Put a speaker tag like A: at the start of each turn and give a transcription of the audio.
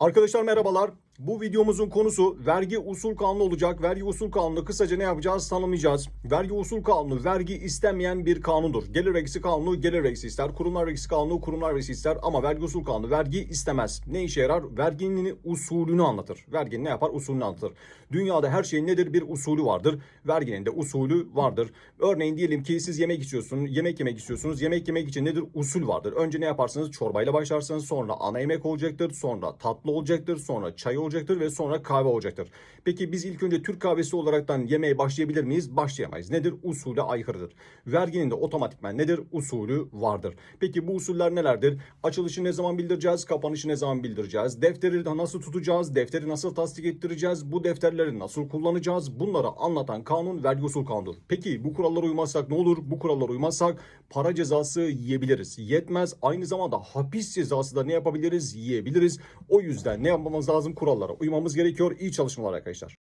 A: Arkadaşlar merhabalar. Bu videomuzun konusu vergi usul kanunu olacak. Vergi usul kanunu kısaca ne yapacağız tanımlayacağız. Vergi usul kanunu vergi istemeyen bir kanundur. Gelir vergisi kanunu gelir vergisi ister. Kurumlar vergisi kanunu kurumlar vergisi ister. Ama vergi usul kanunu vergi istemez. Ne işe yarar? Verginin usulünü anlatır. Verginin ne yapar? Usulünü anlatır. Dünyada her şeyin nedir? Bir usulü vardır. Verginin de usulü vardır. Örneğin diyelim ki siz yemek istiyorsunuz, yemek yemek istiyorsunuz. Yemek yemek için nedir? Usul vardır. Önce ne yaparsınız? Çorbayla başlarsınız. Sonra ana yemek olacaktır. Sonra tatlı olacaktır. Sonra çay olacaktır ve sonra kahve olacaktır. Peki biz ilk önce Türk kahvesi olaraktan yemeğe başlayabilir miyiz? Başlayamayız. Nedir? Usule aykırıdır. Verginin de otomatikman nedir? Usulü vardır. Peki bu usuller nelerdir? Açılışı ne zaman bildireceğiz? Kapanışı ne zaman bildireceğiz? Defteri de nasıl tutacağız? Defteri nasıl tasdik ettireceğiz? Bu defterleri nasıl kullanacağız? Bunları anlatan kanun vergi usul kanunudur. Peki bu kurallara uymazsak ne olur? Bu kurallara uymazsak para cezası yiyebiliriz. Yetmez. Aynı zamanda hapis cezası da ne yapabiliriz? Yiyebiliriz. O yüzden ne yapmamız lazım? Kurallara uymamız gerekiyor. İyi çalışmalar arkadaşlar.